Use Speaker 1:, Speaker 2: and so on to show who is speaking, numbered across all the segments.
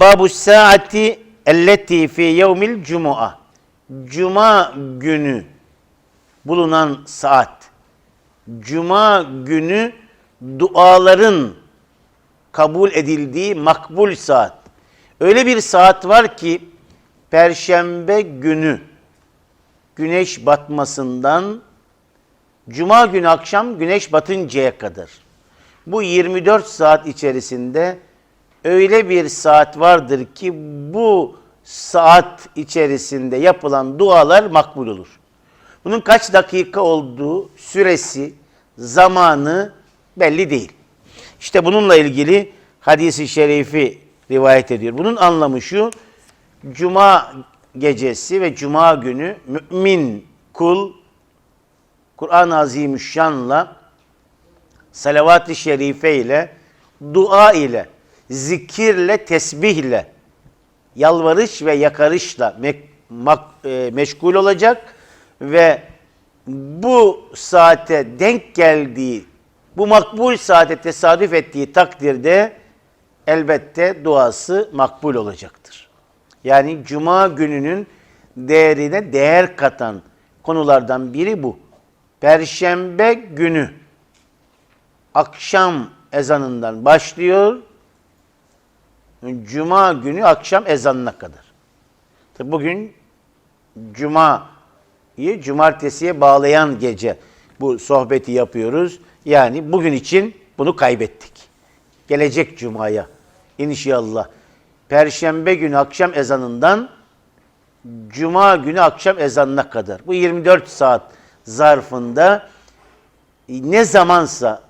Speaker 1: Babu saati elleti fi yevmil cuma. Cuma günü bulunan saat. Cuma günü duaların kabul edildiği makbul saat. Öyle bir saat var ki perşembe günü güneş batmasından cuma günü akşam güneş batıncaya kadar. Bu 24 saat içerisinde öyle bir saat vardır ki bu saat içerisinde yapılan dualar makbul olur. Bunun kaç dakika olduğu, süresi, zamanı belli değil. İşte bununla ilgili hadisi şerifi rivayet ediyor. Bunun anlamı şu, Cuma gecesi ve Cuma günü mümin kul Kur'an-ı Azimüşşan'la salavat-ı şerife ile dua ile zikirle tesbihle yalvarış ve yakarışla me- mak- e, meşgul olacak ve bu saate denk geldiği bu makbul saate tesadüf ettiği takdirde elbette duası makbul olacaktır. Yani cuma gününün değerine değer katan konulardan biri bu. Perşembe günü akşam ezanından başlıyor. Cuma günü akşam ezanına kadar. Tabi bugün Cuma'yı cumartesiye bağlayan gece bu sohbeti yapıyoruz. Yani bugün için bunu kaybettik. Gelecek Cuma'ya inşallah. Perşembe günü akşam ezanından Cuma günü akşam ezanına kadar. Bu 24 saat zarfında ne zamansa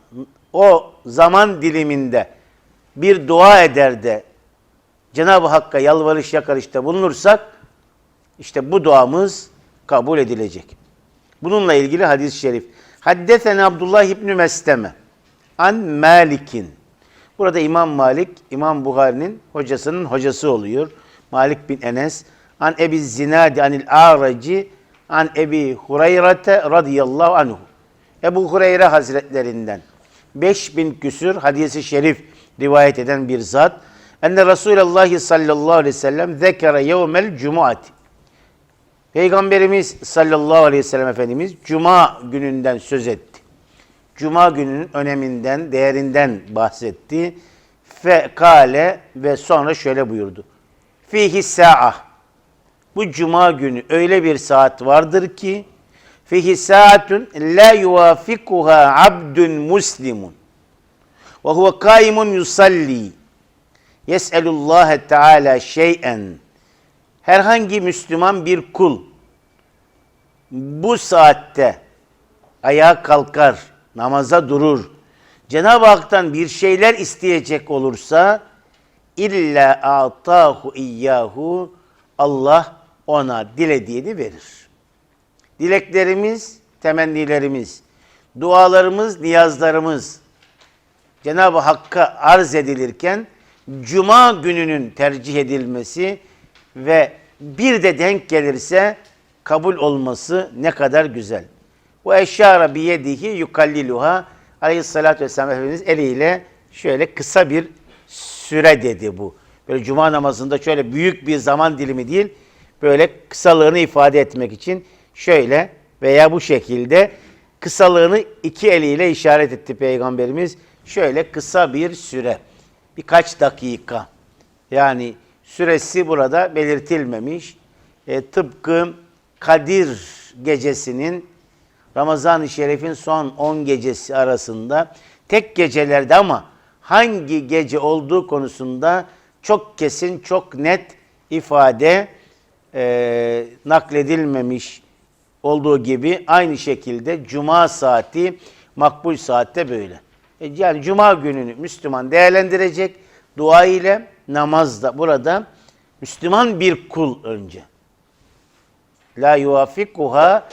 Speaker 1: o zaman diliminde bir dua eder de Cenab-ı Hakk'a yalvarış yakarışta bulunursak işte bu duamız kabul edilecek. Bununla ilgili hadis-i şerif. Haddesene Abdullah İbni Mesleme an Malik'in. Burada İmam Malik, İmam Buhari'nin hocasının hocası oluyor. Malik bin Enes. An Ebi Zinadi anil Araci an Ebi Hureyre radıyallahu anhu. Ebu Hureyre Hazretlerinden 5000 küsür hadisi şerif rivayet eden bir zat. Enne Resulullah sallallahu aleyhi ve sellem zekere yevmel cumuati. Peygamberimiz sallallahu aleyhi ve sellem Efendimiz Cuma gününden söz etti. Cuma gününün öneminden, değerinden bahsetti. Fe kale ve sonra şöyle buyurdu. Fihi sa'a. Bu cuma günü öyle bir saat vardır ki fihi saatun la yuvafikuha abdun muslimun ve huve kaimun yusalli yes'elullah teala şey'en herhangi Müslüman bir kul bu saatte ayağa kalkar, namaza durur. Cenab-ı Hak'tan bir şeyler isteyecek olursa illa atahu iyyahu Allah ona dilediğini verir. Dileklerimiz, temennilerimiz, dualarımız, niyazlarımız Cenab-ı Hakk'a arz edilirken cuma gününün tercih edilmesi ve bir de denk gelirse kabul olması ne kadar güzel. Bu eşyara biyedihi yukalliluha aleyhissalatü vesselam Efendimiz eliyle şöyle kısa bir süre dedi bu. Böyle cuma namazında şöyle büyük bir zaman dilimi değil, böyle kısalığını ifade etmek için şöyle veya bu şekilde kısalığını iki eliyle işaret etti Peygamberimiz. Şöyle kısa bir süre, birkaç dakika. Yani süresi burada belirtilmemiş. E, tıpkı Kadir gecesinin Ramazan-ı Şerif'in son 10 gecesi arasında tek gecelerde ama hangi gece olduğu konusunda çok kesin, çok net ifade e, nakledilmemiş olduğu gibi aynı şekilde cuma saati makbul saatte böyle. E, yani cuma gününü Müslüman değerlendirecek dua ile namazda burada Müslüman bir kul önce. La yuvafikuha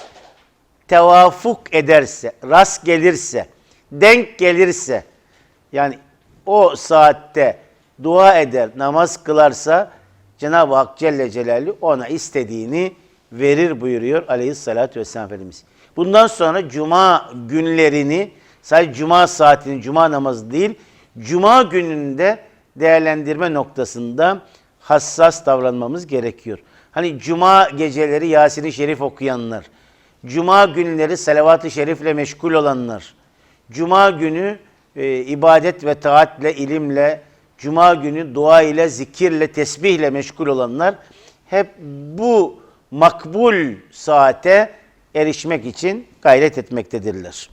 Speaker 1: tevafuk ederse, rast gelirse, denk gelirse yani o saatte dua eder, namaz kılarsa Cenab-ı Hak Celle Celaluhu ona istediğini verir buyuruyor aleyhissalatü vesselam Efendimiz. Bundan sonra cuma günlerini sadece cuma saatini, cuma namazı değil, cuma gününde değerlendirme noktasında hassas davranmamız gerekiyor. Hani cuma geceleri Yasin-i Şerif okuyanlar, cuma günleri salavat-ı şerifle meşgul olanlar, cuma günü e, ibadet ve taatle, ilimle, cuma günü dua ile, zikirle, tesbihle meşgul olanlar hep bu makbul saate erişmek için gayret etmektedirler.